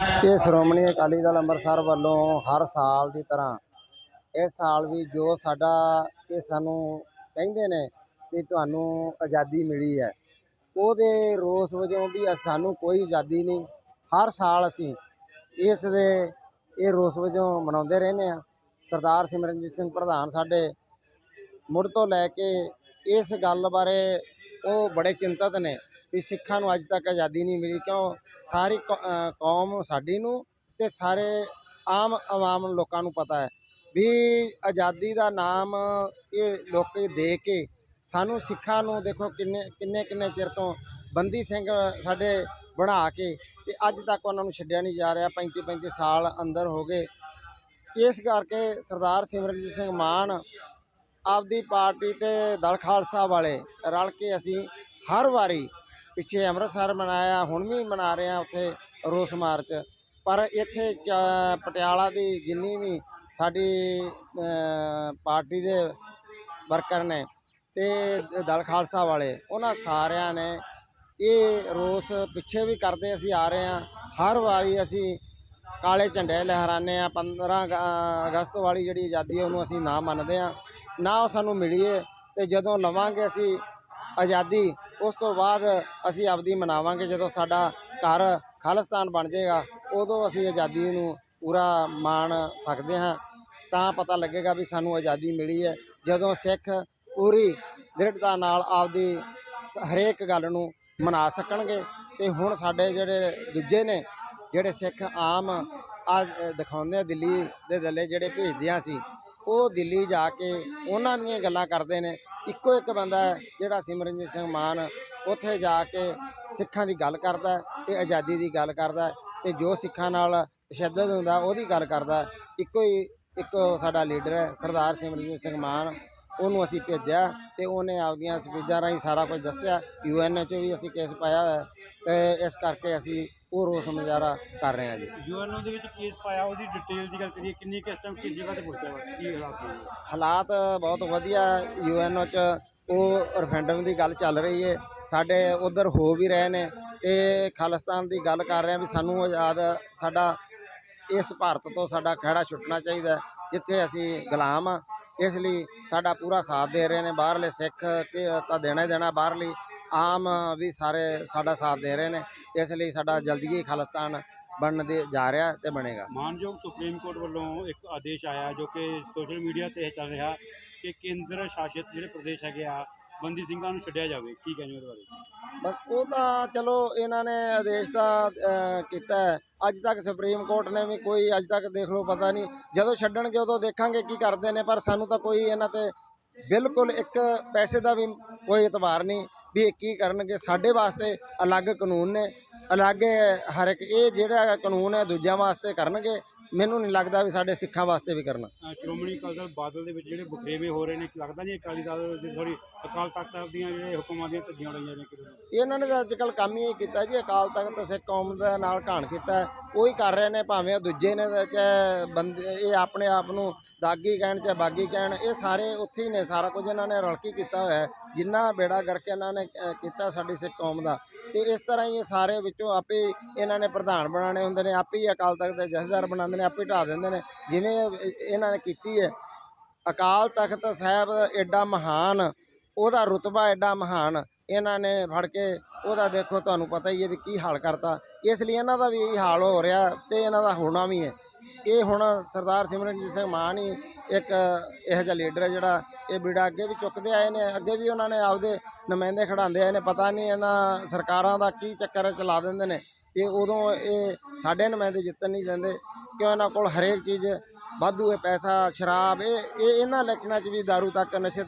ਇਹ ਸ਼੍ਰੋਮਣੀ ਅਕਾਲੀ ਦਲ ਅੰਮ੍ਰਿਤਸਰ ਵੱਲੋਂ ਹਰ ਸਾਲ ਦੀ ਤਰ੍ਹਾਂ ਇਸ ਸਾਲ ਵੀ ਜੋ ਸਾਡਾ ਇਹ ਸਾਨੂੰ ਕਹਿੰਦੇ ਨੇ ਵੀ ਤੁਹਾਨੂੰ ਆਜ਼ਾਦੀ ਮਿਲੀ ਹੈ, ਉਹਦੇ ਰੋਸ ਵਜੋਂ ਵੀ ਸਾਨੂੰ ਕੋਈ ਆਜ਼ਾਦੀ ਨਹੀਂ। ਹਰ ਸਾਲ ਅਸੀਂ ਇਸ ਦੇ, ਇਹ ਰੋਸ ਵਜੋਂ ਮਨਾਉਂਦੇ ਰਹਿੰਦੇ ਆ ਸਰਦਾਰ ਸਿਮਰਨਜੀਤ ਸਿੰਘ ਪ੍ਰਧਾਨ ਸਾਡੇ ਮੁੜ ਤੋਂ ਲੈ ਕੇ ਇਸ ਗੱਲ ਬਾਰੇ ਉਹ ਬੜੇ ਚਿੰਤਤ ਨੇ। ਵੀ ਸਿੱਖਾਂ ਨੂੰ ਅੱਜ ਤੱਕ ਆਜ਼ਾਦੀ ਨਹੀਂ ਮਿਲੀ, ਕਿਉਂ? ਸਾਰੀ ਕੌ- ਕੌਮ ਸਾਡੀ ਨੂੰ ਤੇ ਸਾਰੇ ਆਮ ਆਵਾਮ ਲੋਕਾਂ ਨੂੰ ਪਤਾ ਹੈ ਵੀ ਆਜ਼ਾਦੀ ਦਾ ਨਾਮ ਇਹ ਲੋਕ ਦੇ ਕੇ ਸਾਨੂੰ ਸਿੱਖਾਂ ਨੂੰ ਦੇਖੋ ਕਿੰਨੇ ਕਿੰਨੇ ਕਿੰਨੇ ਚਿਰ ਤੋਂ ਬੰਦੀ ਸਿੰਘ ਸਾਡੇ ਬਣਾ ਕੇ ਤੇ ਅੱਜ ਤੱਕ ਉਹਨਾਂ ਨੂੰ ਛੱਡਿਆ ਨਹੀਂ ਜਾ ਰਿਹਾ 35 35 ਸਾਲ ਅੰਦਰ ਹੋ ਗਏ। ਇਸ ਕਰਕੇ ਸਰਦਾਰ ਸਿਮਰਨਜੀਤ ਸਿੰਘ ਮਾਨ ਆਪਦੀ ਪਾਰਟੀ ਤੇ ਦਲ ਖਾਲਸਾ ਵਾਲੇ ਰਲ ਕੇ ਅਸੀਂ ਹਰ ਵਾਰੀ ਪਿੱਛੇ ਅੰਮ੍ਰਿਤਸਰ ਮਨਾਇਆ, ਹੁਣ ਵੀ ਮਨਾ ਰਹੇ ਆ ਉੱਥੇ ਰੋਸ ਮਾਰਚ। ਪਰ ਇੱਥੇ ਚ- ਪਟਿਆਲਾ ਦੀ ਜਿੰਨੀ ਵੀ ਸਾਡੀ ਪਾਰਟੀ ਦੇ ਵਰਕਰ ਨੇ ਤੇ ਦਲ ਖਾਲਸਾ ਵਾਲੇ, ਉਹਨਾਂ ਸਾਰਿਆਂ ਨੇ ਇਹ ਰੋਸ ਪਿੱਛੇ ਵੀ ਕਰਦੇ ਅਸੀਂ ਆ ਰਹੇ ਹਾਂ। ਹਰ ਵਾਰੀ ਅਸੀਂ ਕਾਲੇ ਝੰਡੇ ਲਹਿਰਾਉਂਦੇ ਆ 15 ਅਗ- ਅਗਸਤ ਵਾਲੀ ਜਿਹੜੀ ਆਜ਼ਾਦੀ ਹੈ, ਉਹਨੂੰ ਅਸੀਂ ਨਾ ਮੰਨਦੇ ਆ ਨਾ ਉਹ ਸਾਨੂੰ ਮਿਲੀਏ ਹੈ ਤੇ ਜਦੋਂ ਲਵਾਂਗੇ ਅਸੀਂ ਆਜ਼ਾਦੀ ਉਸ ਤੋਂ ਬਾਅਦ ਅਸੀਂ ਆਪਦੀ ਮਨਾਵਾਂਗੇ, ਜਦੋਂ ਸਾਡਾ ਘਰ ਖਾਲਿਸਤਾਨ ਬਣ ਜਾਏਗਾ, ਉਦੋਂ ਅਸੀਂ ਆਜ਼ਾਦੀ ਨੂੰ ਪੂਰਾ ਮਾਣ ਸਕਦੇ ਹਾਂ। ਤਾਂ ਪਤਾ ਲੱਗੇਗਾ ਵੀ ਸਾਨੂੰ ਆਜ਼ਾਦੀ ਮਿਲੀ ਹੈ। ਜਦੋਂ ਸਿੱਖ ਪੂਰੀ ਦ੍ਰਿੜਤਾ ਨਾਲ ਆਪਦੀ ਹਰੇਕ ਗੱਲ ਨੂੰ ਮਨਾ ਸਕਣਗੇ, ਤੇ ਹੁਣ ਸਾਡੇ ਜਿਹੜੇ ਦੂਜੇ ਨੇ, ਜਿਹੜੇ ਸਿੱਖ ਆਮ ਆ ਦਿਖਾਉਂਦੇ ਆ ਦਿੱਲੀ ਦੇ ਦੱਲੇ ਜਿਹੜੇ ਭੇਜਦੇ ਆ ਸੀ, ਉਹ ਦਿੱਲੀ ਜਾ ਕੇ ਉਹਨਾਂ ਦੀਆਂ ਗੱਲਾਂ ਕਰਦੇ ਨੇ। ਇੱਕੋ ਇੱਕ ਬੰਦਾ ਹੈ ਜਿਹੜਾ ਸਿਮਰਨਜੀਤ ਸਿੰਘ ਮਾਨ ਉੱਥੇ ਜਾ ਕੇ ਸਿੱਖਾਂ ਦੀ ਗੱਲ ਕਰਦਾ ਹੈ ਤੇ ਆਜ਼ਾਦੀ ਦੀ ਗੱਲ ਕਰਦਾ ਹੈ ਤੇ ਜੋ ਸਿੱਖਾਂ ਨਾਲ ਤਸ਼ੱਦਦ ਹੁੰਦਾ ਉਹਦੀ ਗੱਲ ਕਰਦਾ ਇੱਕੋ ਹੀ ਇੱਕ ਸਾਡਾ ਲੀਡਰ ਹੈ ਸਰਦਾਰ ਸਿਮਰਨਜੀਤ ਸਿੰਘ ਮਾਨ। ਉਹਨੂੰ ਅਸੀਂ ਭੇਜਿਆ ਤੇ ਉਹਨੇ ਆਪਦੀਆਂ ਸਪੀਚਾਂ ਰਾਹੀਂ ਸਾਰਾ ਕੁਝ ਦੱਸਿਆ। ਯੂਐਨ 'ਚ ਵੀ ਅਸੀਂ ਕੇਸ ਪਾਇਆ ਹੋਇਆ ਹੈ ਤੇ ਇਸ ਕਰਕੇ ਅਸੀਂ ਉਹ ਰੋਸ ਮੁਜ਼ਾਹਰਾ ਕਰ ਰਹੇ ਹਾਂ ਜੀ। ਯੂਐਨਓ ਦੇ ਵਿੱਚ ਕੇਸ ਪਾਇਆ ਉਹਦੀ ਡਿਟੇਲ ਦੀ ਗੱਲ ਕਰੀਏ ਕਿੰਨੀ ਕਿਸ ਟਾਈਮ ਕਿਸ ਜਗ੍ਹਾ ਤੇ ਪਹੁੰਚਿਆ ਵਾ? ਕੀ ਹਾਲਾਤ ਨੇ? ਹਾਲਾਤ ਬਹੁਤ ਵਧੀਆ ਯੂਐਨਓ 'ਚ ਉਹ ਰੈਫਰੈਂਡਮ ਦੀ ਗੱਲ ਚੱਲ ਰਹੀ ਹੈ ਸਾਡੇ ਉਧਰ ਹੋ ਵੀ ਰਹੇ ਨੇ। ਇਹ ਖਾਲਿਸਤਾਨ ਦੀ ਗੱਲ ਕਰ ਰਹੇ ਆ ਵੀ ਸਾਨੂੰ ਆਜ਼ਾਦ ਸਾਡਾ ਇਸ ਭਾਰਤ ਤੋਂ ਸਾਡਾ ਖਹਿੜਾ ਛੁੱਟਣਾ ਚਾਹੀਦਾ ਜਿੱਥੇ ਅਸੀਂ ਗੁਲਾਮ ਆ। ਇਸ ਲਈ ਸਾਡਾ ਪੂਰਾ ਸਾਥ ਦੇ ਰਹੇ ਨੇ। ਬਾਹਰਲੇ ਸਿੱਖ ਤਾਂ ਦੇਣਾ ਹੀ ਦੇਣਾ ਬਾਹਰਲੀ ਆਮ ਵੀ ਸਾਰੇ ਸਾਡਾ ਸਾਥ ਦੇ ਰਹੇ ਨੇ ਇਸ ਲਈ ਸਾਡਾ ਜਲਦੀ ਹੀ ਖਾਲਿਸਤਾਨ ਬਣਨ ਦੇ ਜਾ ਰਿਹਾ ਤੇ ਬਣੇਗਾ। ਮਾਨਯੋਗ ਸੁਪਰੀਮ ਕੋਰਟ ਵੱਲੋਂ ਇੱਕ ਆਦੇਸ਼ ਆਇਆ ਜੋ ਕਿ ਸੋਸ਼ਲ ਮੀਡੀਆ ਤੇ ਚੱਲ ਰਿਹਾ ਕਿ ਕੇਂਦਰ ਸ਼ਾਸਿਤ ਜਿਹੜੇ ਪ੍ਰਦੇਸ਼ ਹੈਗੇ ਆ ਬੰਦੀ ਸਿੰਘਾਂ ਨੂੰ ਛੱਡਿਆ ਜਾਵੇ। ਕੀ ਕਹਿੰਦੇ ਉਹਦੇ ਬਾਰੇ? ਬਸ ਉਹ ਤਾਂ ਚਲੋ ਇਹਨਾਂ ਨੇ ਆਦੇਸ਼ ਤਾਂ ਅਹ, ਕੀਤਾ ਹੈ। ਅੱਜ ਤੱਕ ਸੁਪਰੀਮ ਕੋਰਟ ਨੇ ਵੀ ਕੋਈ ਅੱਜ ਤੱਕ ਦੇਖ ਲਓ ਪਤਾ ਨਹੀਂ ਜਦੋਂ ਛੱਡਣਗੇ ਉਦੋਂ ਦੇਖਾਂਗੇ ਕੀ ਕਰਦੇ ਨੇ ਪਰ ਸਾਨੂੰ ਤਾਂ ਕੋਈ ਇਹਨਾਂ ਤੇ ਬਿਲਕੁਲ ਇੱਕ ਪੈਸੇ ਦਾ ਵੀ ਕੋਈ ਇਤਬਾਰ ਨਹੀਂ। ਵੀ ਇਹ ਕੀ ਕਰਨਗੇ? ਸਾਡੇ ਵਾਸਤੇ ਅਲੱਗ ਕਾਨੂੰਨ ਨੇ। ਅਲੱਗ ਹਰ ਇੱਕ, ਇਹ ਜਿਹੜਾ ਕਾਨੂੰਨ ਹੈ, ਦੂਜਿਆਂ ਵਾਸਤੇ ਕਰਨਗੇ। ਮੈਨੂੰ ਨਹੀਂ ਲੱਗਦਾ ਵੀ ਸਾਡੇ ਸਿੱਖਾਂ ਵਾਸਤੇ ਵੀ ਕਰਨਾ ਸ਼੍ਰੋਮਣੀ ਅਕਾਲੀ ਦਲ ਬਾਦਲ ਦੇ ਵਿੱਚ ਜਿਹੜੇ ਬਖਰੇਵੇਂ ਹੋ ਰਹੇ ਨੇ ਲੱਗਦਾ ਨਹੀਂ ਅਕਾਲੀ ਦਲ ਦੇ ਸੌਰੀ ਅਕਾਲ ਤਖਤ ਸਾਹਿਬ ਦੀਆਂ ਜਿਹੜੇ ਹੁਕਮਾਂ ਦੀਆਂ ਧੱਜੀਆਂ ਉਡਾਈਆਂ ਨੇ ਕਿਤੇ। ਇਹਨਾਂ ਨੇ ਤਾਂ ਅੱਜ ਕੱਲ ਕੰਮ ਹੀ ਇਹ ਕੀਤਾ ਜੀ ਅਕਾਲ ਤਖਤ ਸਿੱਖ ਕੌਮ ਦੇ ਨਾਲ ਘਾਣ ਕੀਤਾ ਹੈ। ਉਹੀ ਕਰ ਰਹੇ ਨੇ ਭਾਵੇਂ ਉਹ ਦੂਜੇ ਨੇ ਤੇ ਚਾਹੇ ਬੰਦੇ ਇਹ ਆਪਣੇ ਆਪ ਨੂੰ ਦਾਗੀ ਕਹਿਣ ਚਾਹੇ ਬਾਗੀ ਕਹਿਣ ਇਹ ਸਾਰੇ ਉੱਥੇ ਹੀ ਨੇ ਸਾਰਾ ਕੁਝ ਇਹਨਾਂ ਨੇ ਰਲ ਕੇ ਕੀਤਾ ਹੋਇਆ ਹੈ ਜਿੰਨਾ ਬੇੜਾ ਕਰਕੇ ਇਹਨਾਂ ਨੇ ਅ, ਕੀਤਾ ਸਾਡੀ ਸਿੱਖ ਕੌਮ ਦਾ ਤੇ ਇਸ ਤਰ੍ਹਾਂ ਹੀ ਇਹ ਸਾਰੇ ਵਿੱਚੋਂ ਆਪੇ ਹੀ ਇਹਨਾਂ ਨੇ ਪ੍ਰਧਾਨ ਬਣਾਉਣੇ ਹੁੰਦੇ ਨੇ ਆਪੇ ਹੀ ਅਕਾਲ ਤਖਤ ਦੇ ਜਥੇਦਾਰ ਬਣਾਉਂਦੇ ਨੇ ਆਪੇ ਢਾ ਦਿੰਦੇ ਨੇ, ਜਿਵੇਂ ਇਹਨਾਂ ਨੇ ਕੀਤੀ ਹੈ। ਅਕਾਲ ਤਖਤ ਸਾਹਿਬ ਐਡਾ ਮਹਾਨ, ਉਹਦਾ ਰੁਤਬਾ ਐਡਾ ਮਹਾਨ, ਇਹਨਾਂ ਨੇ ਫੜ ਕੇ ਉਹਦਾ ਦੇਖੋ ਤੁਹਾਨੂੰ ਪਤਾ ਹੀ ਹੈ ਵੀ ਕੀ ਹਾਲ ਕਰਤਾ। ਇਸ ਲਈ ਇਹਨਾਂ ਦਾ ਵੀ ਇਹੀ ਹਾਲ ਹੋ ਰਿਹਾ ਤੇ ਇਹਨਾਂ ਦਾ ਹੋਣਾ ਵੀ ਹੈ। ਇਹ ਹੁਣ ਸਰਦਾਰ ਸਿਮਰਨਜੀਤ ਸਿੰਘ ਮਾਨ ਹੀ ਇੱਕ ਇਹੋ ਜਿਹਾ ਲੀਡਰ ਹੈ ਜਿਹੜਾ ਇਹ ਬੀੜਾ ਅੱਗੇ ਵੀ ਚੁੱਕਦੇ ਆਏ ਨੇ, ਅੱਗੇ ਵੀ ਉਹਨਾਂ ਨੇ ਆਪਦੇ ਨੁਮਾਇੰਦੇ ਖੜਾਉਂਦੇ ਆਏ ਨੇ, ਪਤਾ ਨਹੀਂ ਇਹਨਾਂ ਸਰਕਾਰਾਂ ਦਾ ਕੀ ਚੱਕਰ ਚਲਾ ਦਿੰਦੇ ਨੇ। ਤੇ ਉਦੋਂ ਇਹ ਸਾਡੇ ਨੁਮਾਇੰਦੇ ਜਿੱਤਣ ਨਹੀਂ ਦਿੰਦੇ। ਕਿਉਂ ਇਹਨਾਂ ਕੋਲ ਹਰੇਕ ਚੀਜ਼, ਵਾਧੂ ਹੈ, ਪੈਸਾ, ਸ਼ਰਾਬ, ਇਹ ਇਹ ਇਹਨਾਂ ਇਲੈਕਸ਼ਨਾਂ 'ਚ ਵੀ ਦਾਰੂ ਤੱਕ ਨਸ਼ੇ